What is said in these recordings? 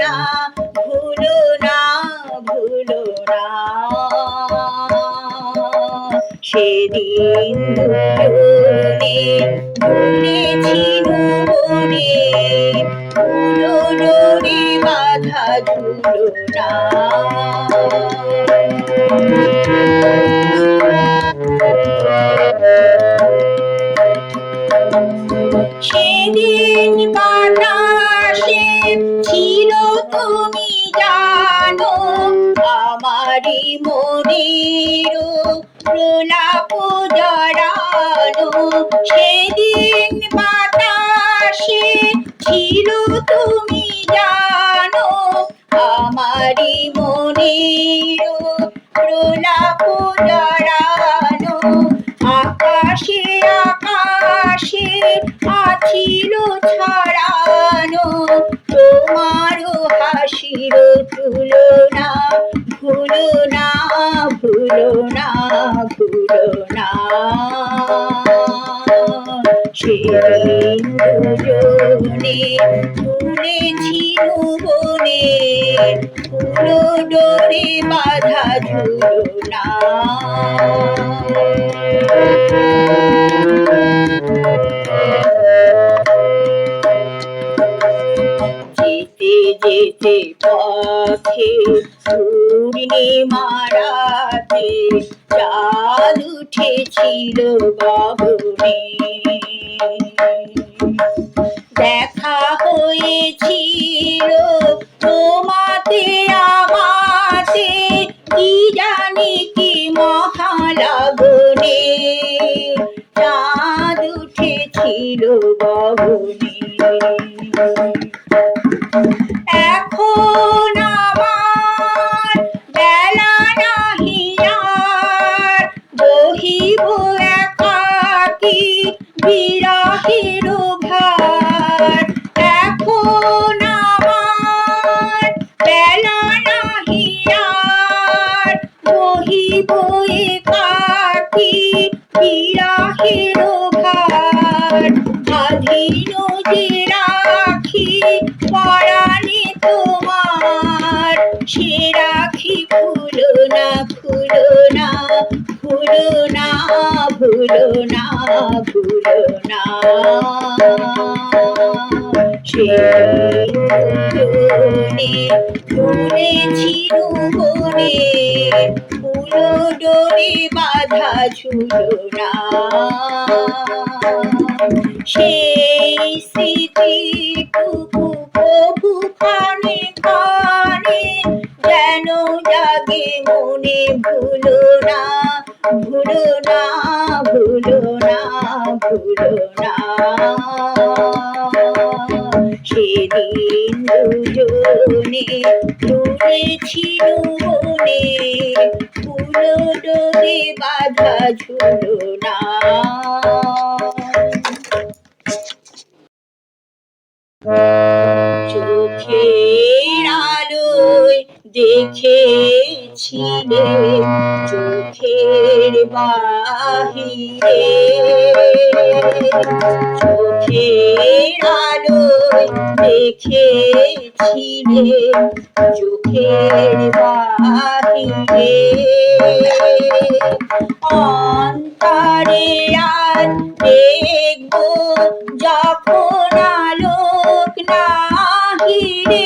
না ভুলো না ভুলো না। সেদিন দুজনে ভুলো ডোরে বাধা ধুলো না। তুমি জানো আমারি মনের প্রলাপ জড়ানো। সেদিন বাতাসে ছিল তুমি হাসির তুলনা ভুলো না ভুলো না ভুলো না। সেদিন দুজনে ফুলো ডোরে বাধা ঝুলো না। যেতে যেতে পথে পূর্ণিমা রাতে চাঁদ উঠেছিল গগনে দেখা হয়েছিল তোমাতে, আমাতে, কি জানি কি মহালাগনে। চাঁদ উঠেছিল গগনে বিরহের ভার। এখন আমার বেলা নাহি আর। বহিব একাকি বিরহের ভার। স্বাধীন যে রাখি না ভুলো না ভুলো না সেই দুজনে ঘুরেছিল বনে ফুলো ডোরে বাধা ঝুলো না সেই স্মৃতিটুকু প্রভু খানে ভুলো না ভুলো না ভুলো না। সেদিন দুজনে ঘুরেছিল বনে ফুলো ডোরে বাধা ঝুলো না। চোখের আলোয় দেখেছিলে চোখের বাহিরে। চোখের আলোয় দেখেছিলে চোখের বাহিরে। অন্তরে আজ দেখব যখন আলোক নাহিরে।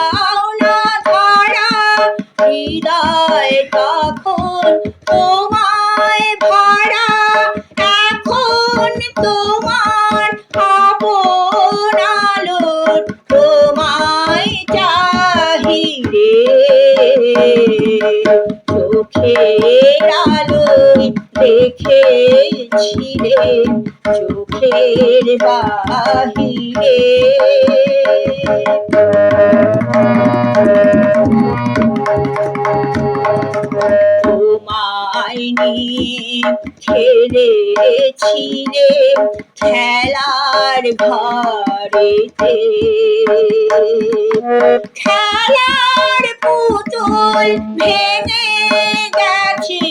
হৃদয় তখন তোমায় ভরা, এখন তোমার আপন আলোর তোমায় চাহিরে চোখের আলোয় দেখেছিলে চোখের বাহিরে। তোমায় নিয়ে খেলেছিলে খেলার ঘরেতে। খেলার পুতুল ভেঙে গেছে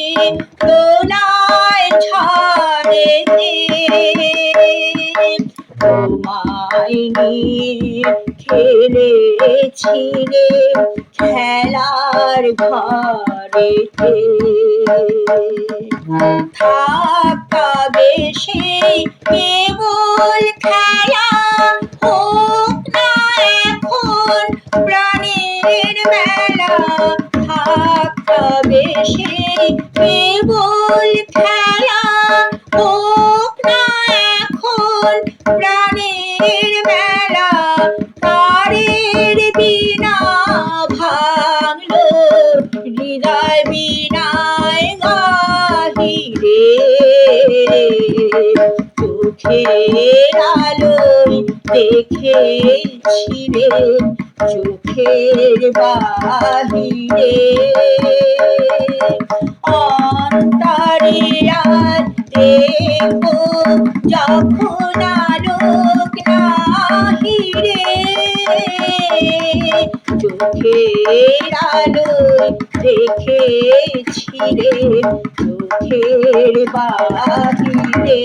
দোলায় ঝড়েতে তোমায় নিয়ে খেলেছিলে খেলার ঘরেতে। থাকা বেশি কেবল খেলা হোক না এখন, প্রাণের মেলা। থাকা বেশি কেবল খেলা বিনায় গাহিরে চোখের আলোয় দেখেছিলে চোখের বাহিরে। আলোয় দেখেছিলে চোখের বাহিরে।